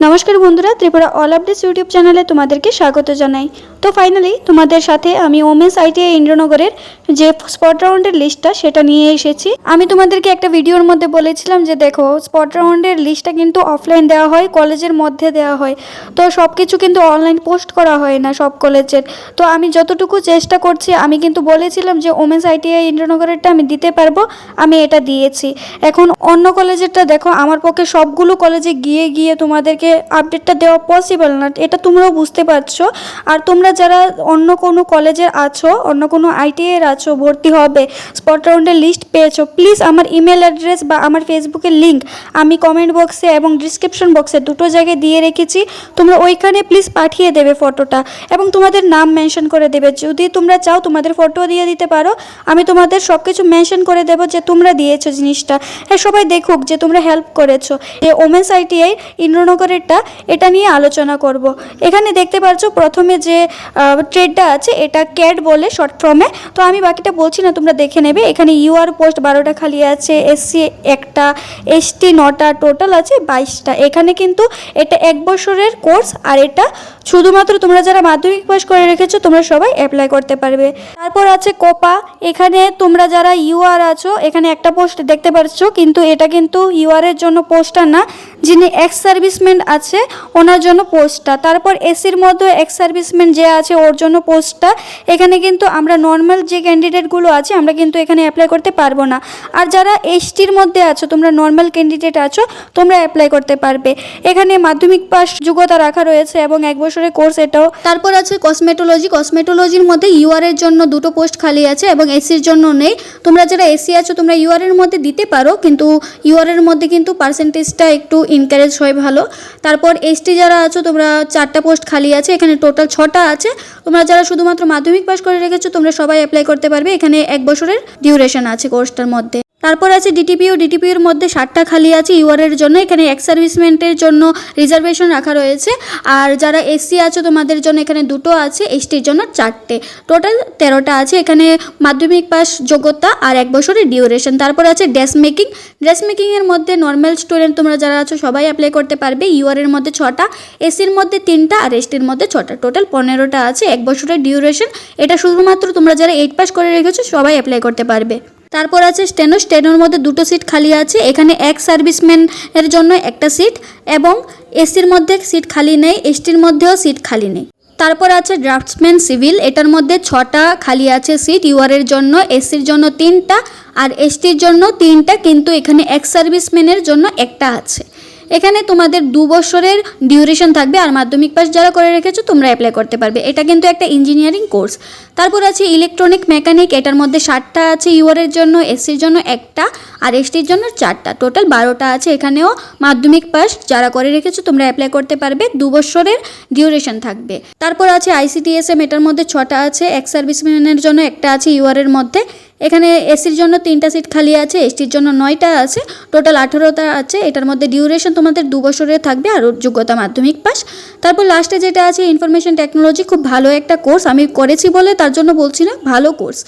নমস্কার বন্ধুরা, Tripura all updates YouTube চ্যানেলে তোমাদেরকে স্বাগত জানাই। তো ফাইনালি তোমাদের সাথে আমি ওমেন্স আইটিআই ইন্দ্রনগরের যে স্পট রাউন্ডের লিস্টটা সেটা নিয়ে এসেছি। আমি তোমাদেরকে একটা ভিডিওর মধ্যে বলেছিলাম যে দেখো স্পট রাউন্ডের লিস্টটা কিন্তু অফলাইন দেওয়া হয় কলেজের মধ্যে দেওয়া হয়। তো সব কিছু কিন্তু অনলাইন পোস্ট করা হয় না সব কলেজের তো আমি যতটুকু চেষ্টা করছি, আমি কিন্তু বলেছিলাম যে ওমেন্স আইটিআই ইন্দ্রনগরেরটা আমি দিতে পারব, আমি এটা দিয়েছি। এখন অন্য কলেজেরটা দেখো, আমার পক্ষে সবগুলো কলেজে গিয়ে গিয়ে তোমাদেরকে আপডেটটা দেওয়া পসিবল না এটা তোমরাও বুঝতে পারছ। আর তোমরা যারা অন্য কোনো কলেজে আছো, অন্য কোনো এর আছো, ভর্তি হবে স্পট রাউন্ডের লিস্ট পেয়েছ প্লিজ আমার ইমেল অ্যাড্রেস বা আমার ফেসবুকের লিঙ্ক আমি কমেন্ট বক্সে এবং ডিসক্রিপশন বক্সে দুটো জায়গায় দিয়ে রেখেছি। তোমরা ওইখানে প্লিজ পাঠিয়ে দেবে ফটোটা এবং তোমাদের নাম মেনশন করে দেবে। যদি তোমরা চাও তোমাদের ফটো দিয়ে দিতে পারো। আমি তোমাদের সব কিছু মেনশন করে দেবো যে তোমরা দিয়েছ জিনিসটা। হ্যাঁ সবাই দেখুক যে তোমরা হেল্প করেছ। যে ওমেন্স আইটিআই ইন্দ্রনগরেরটা এটা নিয়ে আলোচনা করব। এখানে দেখতে পাচ্ছ প্রথমে যে ট্রেডটা আছে এটা ক্যাট বলে শর্ট ফর্মে তো আমি বাকিটা বলছি না, তোমরা দেখে নেবে। এখানে ইউআর পোস্ট বারোটা খালি আছে এসসি একটা এসটি নটা টোটাল আছে, বাইশটা। এখানে কিন্তু এটা এক বছরের কোর্স আর এটা শুধুমাত্র তোমরা যারা মাধ্যমিক পাস করে রেখেছো, তোমরা সবাই অ্যাপ্লাই করতে পারবে। তারপর আছে কোপা এখানে তোমরা যারা ইউআর আছো, এখানে একটা পোস্ট দেখতে পাচ্ছ, কিন্তু এটা কিন্তু ইউআর এর জন্য পোস্টটা না, যিনি এক্স সার্ভিসম্যান আছে, ওনার জন্য পোস্টটা। তারপর এসির মধ্যে এক্স সার্ভিসম্যান যে আছে, ওর জন্য পোস্টটা। এখানে কিন্তু আমরা নর্মাল যে ক্যান্ডিডেটগুলো আছে, আমরা কিন্তু এখানে অ্যাপ্লাই করতে পারব না। আর যারা এসটির মধ্যে আছো, তোমরা নর্মাল ক্যান্ডিডেট আছো, তোমরা অ্যাপ্লাই করতে পারবে। এখানে মাধ্যমিক পাস যোগ্যতা রাখা রয়েছে এবং এক বছরের কোর্স এটাও। তারপর আছে কসমেটোলজি কসমেটোলজির মধ্যে ইউআর এর জন্য দুটো পোস্ট খালি আছে এবং এসির জন্য নেই। তোমরা যারা এসি আছো, তোমরা ইউআর এর মধ্যে দিতে পারো, কিন্তু ইউআর এর মধ্যে কিন্তু পার্সেন্টেজটা একটু ইনকারেজ হয় ভালো। তারপর এসটি যারা আছো, তোমরা চারটা পোস্ট খালি আছে, এখানে টোটাল ছটা আছে। তোমরা যারা শুধুমাত্র মাধ্যমিক পাশ করে রেখেছো, তোমরা সবাই অ্যাপ্লাই করতে পারবে। এখানে এক বছরের ডিউরেশন আছে কোর্সটার মধ্যে। তারপর আছে ডিটিপিও ডিটিপিওর মধ্যে ষাটটা খালি আছে ইউআরের জন্য। এখানে এক্স সার্ভিসমেন্টের জন্য রিজার্ভেশন রাখা রয়েছে। আর যারা এসসি আছো, তোমাদের জন্য এখানে দুটো আছে এসটির জন্য চারটে। টোটাল তেরোটা আছে। এখানে মাধ্যমিক পাস যোগ্যতা আর এক বছরের ডিউরেশন তারপর আছে ড্রেস মেকিং ড্রেস মেকিংয়ের মধ্যে নর্মাল স্টুডেন্ট তোমরা যারা আছো, সবাই অ্যাপ্লাই করতে পারবে। ইউআরের মধ্যে ছটা এসির মধ্যে তিনটা আর এসটির মধ্যে ছটা। টোটাল পনেরোটা আছে, এক বছরের ডিউরেশন এটা শুধুমাত্র তোমরা যারা এইট পাস করে রেখেছো, সবাই অ্যাপ্লাই করতে পারবে। তারপর আছে স্টেনো, স্টেনোর মধ্যে দুটো সিট খালি আছে। এখানে এক সার্ভিসম্যানের জন্য একটা সিট এবং এসির মধ্যে সিট খালি নেই এসটির মধ্যেও সিট খালি নেই। তারপর আছে ড্রাফটসম্যান সিভিল, এটার মধ্যে ছটা খালি আছে সিট ইউআরের জন্য এসির জন্য তিনটা আর এসটির জন্য তিনটা, কিন্তু এখানে এক সার্ভিসম্যানের জন্য একটা আছে। এখানে তোমাদের দু বছরের ডিউরেশন থাকবে আর মাধ্যমিক পাস যারা করে রেখেছো, তোমরা অ্যাপ্লাই করতে পারবে। এটা কিন্তু একটা ইঞ্জিনিয়ারিং কোর্স তারপর আছে ইলেকট্রনিক মেকানিক এটার মধ্যে ষাটটা আছে ইউআরের জন্য এসির জন্য একটা, আর এসটির জন্য চারটা। টোটাল বারোটা আছে। এখানেও মাধ্যমিক পাস যারা করে রেখেছো, তোমরা অ্যাপ্লাই করতে পারবে। দু বছরের ডিউরেশন থাকবে। তারপর আছে আইসিটিএসএম এটার মধ্যে ছটা আছে। এক সার্ভিসম্যানের জন্য একটা আছে ইউআরের মধ্যে। এখানে এসির জন্য তিনটা সিট খালি আছে, এসটির জন্য নয়টা আছে, টোটাল আঠেরোটা আছে। এটার মধ্যে ডিউরেশন তোমাদের দু বছরের থাকবে আর যোগ্যতা মাধ্যমিক পাস তারপর লাস্টে যেটা আছে ইনফরমেশন টেকনোলজি খুব ভালো একটা কোর্স আমি করেছি বলে তার জন্য বলছি না, ভালো কোর্স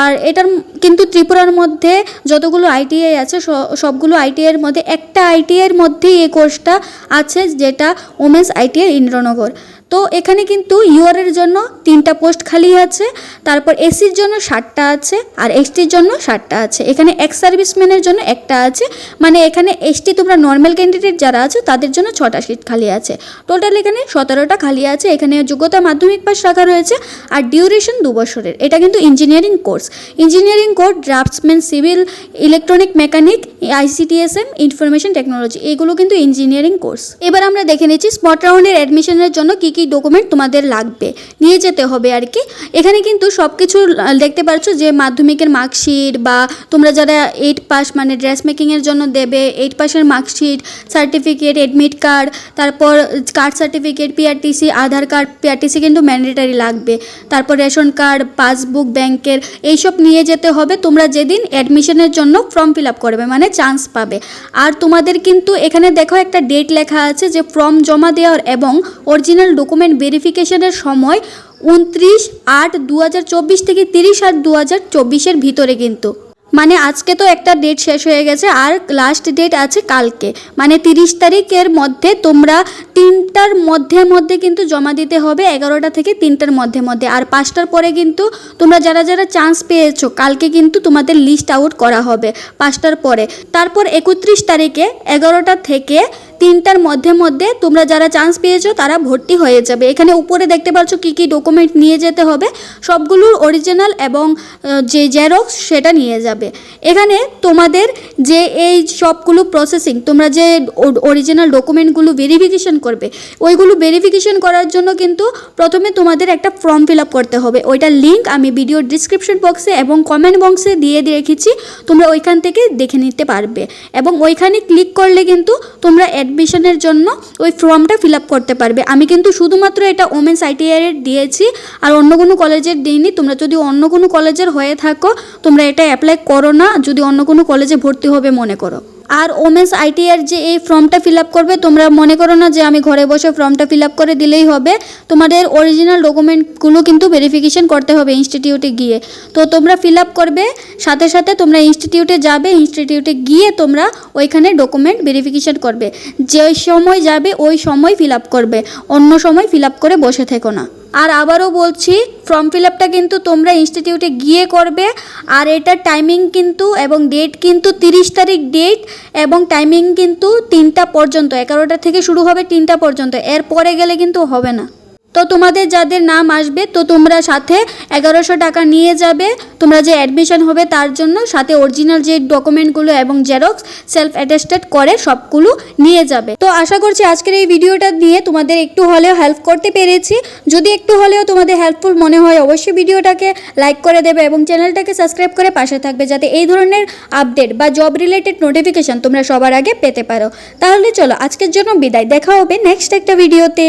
আর এটার কিন্তু ত্রিপুরার মধ্যে যতগুলো আইটিআই আছে সবগুলো আইটিআইয়ের মধ্যে, একটা আইটিআইয়ের মধ্যেই এই কোর্সটা আছে, যেটা ওমেন্স আইটিআই ইন্দ্রনগর। তো এখানে কিন্তু ইউআরের জন্য তিনটা পোস্ট খালি আছে, তারপর এসির জন্য ষাটটা আছে আর এসটির জন্য ষাটটা আছে। এখানে এক্স সার্ভিসম্যানের জন্য একটা আছে মানে এখানে এসটি তোমরা নর্মাল ক্যান্ডিডেট যারা আছে তাদের জন্য ছটা সিট খালি আছে। টোটাল এখানে সতেরোটা খালি আছে, এখানে যোগ্যতা মাধ্যমিক পাশ রাখা রয়েছে আর ডিউরেশন দু বছরের। এটা কিন্তু engineering course engineering course draftsman civil electronic mechanic I C T S M information technology এগুলো কিন্তু ইঞ্জিনিয়ারিং কোর্স এবার আমরা দেখে নিচ্ছি স্পট রাউন্ডের অ্যাডমিশনের জন্য কি কি ডকুমেন্ট তোমাদের লাগবে? নিয়ে যেতে হবে আর কি। এখানে কিন্তু সব কিছু দেখতে পাচ্ছ যে মাধ্যমিকের মার্কশিট বা তোমরা যারা এইট পাস মানে ড্রেস মেকিংয়ের জন্য দেবে এইট পাসের মার্কশিট সার্টিফিকেট এডমিট কার্ড তারপর card certificate P R T C Aadhaar card P R T C কিন্তু ম্যান্ডেটারি লাগবে। তারপর রেশন কার্ড পাসবুক ব্যাংকের এইসব নিয়ে যেতে হবে। তোমরা যেদিন অ্যাডমিশনের জন্য ফর্ম ফিল আপ করবে মানে চান্স পাবে। আর তোমাদের কিন্তু এখানে দেখো একটা ডেট লেখা আছে যে ফর্ম জমা দেওয়ার এবং অরিজিনাল ডকুমেন্ট ভেরিফিকেশনের সময় উনত্রিশ আট দু থেকে তিরিশ আট দু হাজার চব্বিশের ভিতরে কিন্তু। মানে আজকে তো একটা ডেট শেষ হয়ে গেছে আর লাস্ট ডেট আছে কালকে। মানে তিরিশ তারিখের মধ্যে তোমরা তিনটার মধ্যে মধ্যে কিন্তু জমা দিতে হবে, এগারোটা থেকে তিনটার মধ্যে মধ্যে। আর পাঁচটার পরে কিন্তু তোমরা যারা যারা চান্স পেয়েছ, কালকে কিন্তু তোমাদের লিস্ট আউট করা হবে পাঁচটার পরে। তারপর একত্রিশ তারিখে এগারোটা থেকে তিনটার মধ্যে মধ্যে তোমরা যারা চান্স পেয়েছ তারা ভর্তি হয়ে যাবে। এখানে উপরে দেখতে পাচ্ছ কী কী ডকুমেন্ট নিয়ে যেতে হবে। সবগুলোর অরিজিনাল এবং যে জেরক্স সেটা নিয়ে যাবে। এখানে তোমাদের যে এই সবগুলো প্রসেসিং তোমরা যে অরিজিনাল ডকুমেন্টগুলো ভেরিফিকেশন করবে, ওইগুলো ভেরিফিকেশন করার জন্য কিন্তু প্রথমে তোমাদের একটা ফর্ম ফিল আপ করতে হবে। ওইটার লিঙ্ক আমি ভিডিও ডিসক্রিপশন বক্সে এবং কমেন্ট বক্সে দিয়ে দিয়ে রেখেছি, তোমরা ওইখান থেকে দেখে নিতে পারবে। এবং ওইখানে ক্লিক করলে কিন্তু তোমরা অ্যাডমিশনের জন্য ওই ফর্মটা ফিল আপ করতে পারবে। আমি কিন্তু শুধুমাত্র এটা ওমেন্স আইটিআই এর দিয়েছি, আর অন্য কোনো কলেজের দিইনি। তোমরা যদি অন্য কোনো কলেজের হয়ে থাকো, তোমরা এটা অ্যাপ্লাই করো না। যদি অন্য কোনো কলেজে ভর্তি হবে, মনে করো। আর ওমেন্স আইটিআর যে এই ফর্মটা ফিল আপ করবে, তোমরা মনে করো না যে আমি ঘরে বসে ফর্মটা ফিল আপ করে দিলেই হবে। তোমাদের অরিজিনাল ডকুমেন্টগুলো কিন্তু ভেরিফিকেশন করতে হবে ইনস্টিটিউটে গিয়ে। তো তোমরা ফিল আপ করবে, সাথে সাথে তোমরা ইনস্টিটিউটে যাবে, ইনস্টিটিউটে গিয়ে তোমরা ওইখানে ডকুমেন্ট ভেরিফিকেশন করবে। যে সময় যাবে, ওই সময় ফিল আপ করবে, অন্য সময় ফিল আপ করে বসে থেকো না। আর আবারও বলছি ফর্ম ফিল আপটা কিন্তু তোমরা ইনস্টিটিউটে গিয়ে করবে। আর এটার টাইমিং কিন্তু এবং ডেট কিন্তু তিরিশ তারিখ ডেট এবং টাইমিং কিন্তু তিনটা পর্যন্ত, এগারোটা থেকে শুরু হবে তিনটা পর্যন্ত। এর পরে গেলে কিন্তু হবে না। তো তোমাদের যাদের নাম আসবে, তো তোমরা সাথে এগারোশো টাকা নিয়ে যাবে। তোমরা যে অ্যাডমিশন হবে তার জন্য সাথে অরিজিনাল যে ডকুমেন্টগুলো এবং জেরক্স সেলফ অ্যাটেস্টেড করে সবগুলো নিয়ে যাবে। তো আশা করছি আজকের এই ভিডিওটা নিয়ে তোমাদের একটু হলেও হেল্প করতে পেরেছি। যদি একটু হলেও তোমাদের হেল্পফুল মনে হয়, অবশ্যই ভিডিওটাকে লাইক করে দেবে এবং চ্যানেলটাকে সাবস্ক্রাইব করে পাশে থাকবে যাতে এই ধরনের আপডেট বা জব রিলেটেড নোটিফিকেশন তোমরা সবার আগে পেতে পারো। তাহলে চলো আজকের জন্য বিদায়। দেখা হবে নেক্সট একটা ভিডিওতে